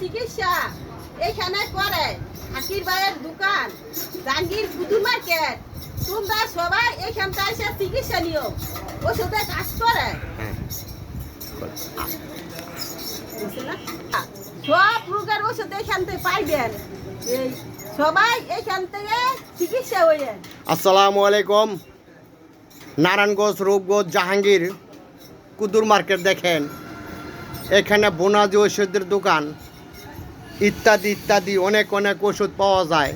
চিকিৎসা। এখানে করে হাকির ভাইয়ের দোকান জাঙ্গির ফুটু মার্কেট। তোমরা সবাই এখানটা এসে চিকিৎসা নিও। ওষুধে কাজ করে। হ্যাঁ। সব রোগের ওষুধ এখান থেকে পাইবেন। এই সবাই এখান থেকে চিকিৎসা হয়ে আসসালামু আলাইকুম। নারায়ণগঞ্জ রূপগঞ্জ জাহাঙ্গীর কুদুর মার্কেট দেখেন। এখানে বোনাজি ওষুধের দোকান। ইত্যাদি ইত্যাদি অনেক অনেক ওষুধ পাওয়া যায়।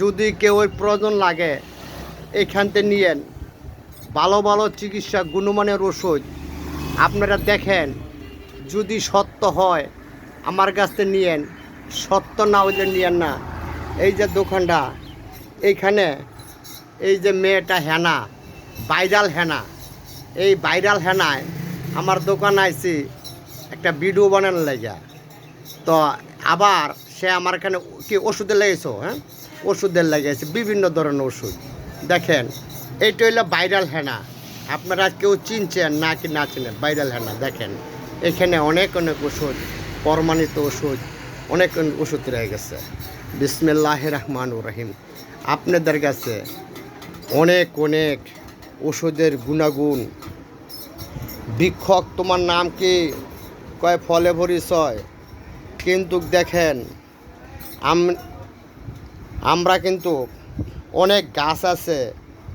যদি কেউ প্রয়োজন লাগে, এখান থেকে নিয়েন। ভালো ভালো চিকিৎসা গুণমানের ওষুধ। আপনারা দেখেন, যদি সত্য হয়, আমার কাছ নিয়েন। সত্য না হইলে নিয়েন না। এই যে দোকানটা, এইখানে এই যে মেয়েটা হেনা, ভাইরাল হেনা। এই ভাইরাল হেনায় আমার দোকান আইছি, একটা ভিডিও বানানোর লেগে। তো আবার সে আমার এখানে কি ওষুধের লেগেছো হ্যাঁ? ওষুধের লেগেছে বিভিন্ন ধরনের ওষুধ। দেখেন, এইটা হইল ভাইরাল হেনা। আপনারা কেউ চিনছেন না কি না চিনেন? ভাইরাল হেনা, দেখেন। এখানে অনেক অনেক ওষুধ, প্রমাণিত ওষুধ, অনেক অনেক ওষুধ রয়ে গেছে। বিসমিল্লাহ রহমান রহিম। আপনাদের কাছে অনেক অনেক ওষুধের গুণাগুণ। বিক্ষক তোমার নাম কি? কয়? ফলে ভরিসয় কিন্তু দেখেন, আম- আমরা কিন্তু অনেক গাছ আছে,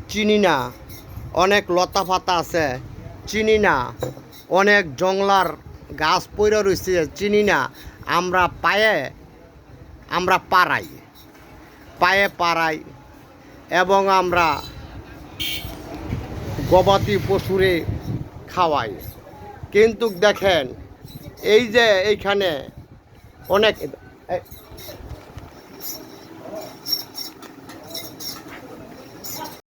চিনি না, অনেক লতা পাতা আছে, চিনি না, অনেক জংলার গাছ পইরা রয়েছে চিনি না, আমরা পায়ে, আমরা পাড়াই, পায়ে পাড়াই, এবং আমরা গবাদি পশুরে খাওয়াই। কিন্তু দেখেন, এই যে এইখানে অনেক এই-